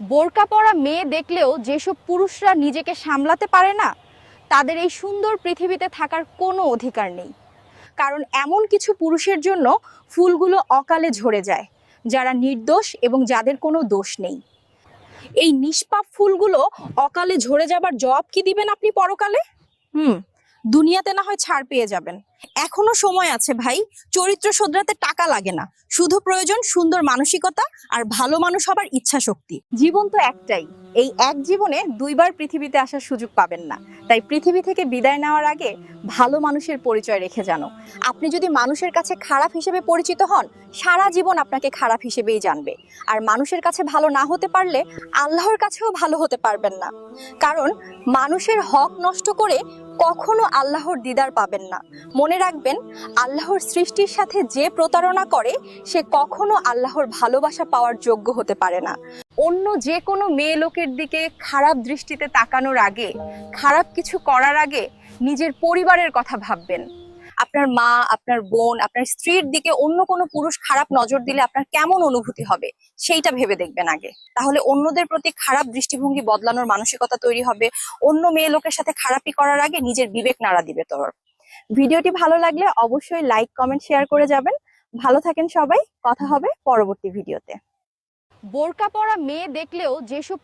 বোরকা পরা মেয়ে দেখলেও যেসব পুরুষরা নিজেকে সামলাতে পারে না, তাদের এই সুন্দর পৃথিবীতে থাকার কোনো অধিকার নেই। কারণ এমন কিছু পুরুষের জন্য ফুলগুলো অকালে ঝরে যায়, যারা নির্দোষ এবং যাদের কোনো দোষ নেই। এই নিষ্পাপ ফুলগুলো অকালে ঝরে যাবার জবাব কি দিবেন আপনি পরকালে? হুম দুনিয়াতে না হয় ছাড় পেয়ে যাবেন। এখনও সময় আছে ভাই, চরিত্র শোধরাতে টাকা লাগে না। শুধু প্রয়োজন সুন্দর মানসিকতা আর ভালো মানুষ হবার ইচ্ছা শক্তি। জীবন তো একটাই, এই এক জীবনে দুইবার পৃথিবীতে আসার সুযোগ পাবেন না। তাই পৃথিবী থেকে বিদায় নেওয়ার আগে ভালো মানুষের পরিচয় রেখে জানো। আপনি যদি মানুষের কাছে খারাপ হিসেবে পরিচিত হন, সারা জীবন আপনাকে খারাপ হিসেবেই জানবে। আর মানুষের কাছে ভালো না হতে পারলে আল্লাহর কাছেও ভালো হতে পারবেন না। কারণ মানুষের হক নষ্ট করে কখনো আল্লাহর দিদার পাবেন না। মনে রাখবেন, আল্লাহর সৃষ্টির সাথে যে প্রতারণা করে, সে কখনো আল্লাহর ভালোবাসা পাওয়ার যোগ্য হতে পারে না। অন্য যে কোনো মেয়ে লোকের দিকে খারাপ দৃষ্টিতে তাকানোর আগে, খারাপ কিছু করার আগে নিজের পরিবারের কথা ভাববেন। আপনার মা, আপনার বোন, আপনার স্ত্রীর দিকে অন্য কোনো পুরুষ খারাপ নজর দিলে আপনার কেমন অনুভূতি হবে? সেইটা ভেবে দেখবেন আগে। তাহলে অন্যদের প্রতি খারাপ দৃষ্টিভঙ্গি বদলানোর মানসিকতা তৈরি হবে। অন্য মেয়ে লোকের সাথে খারাপি করার আগে নিজের বিবেক নাড়া দিবে তোর। ভিডিওটি ভালো লাগলে অবশ্যই লাইক, কমেন্ট, শেয়ার করে যাবেন। ভালো থাকেন সবাই। কথা হবে পরবর্তী ভিডিওতে। বোরকা পরা মেয়ে দেখলেও যেসব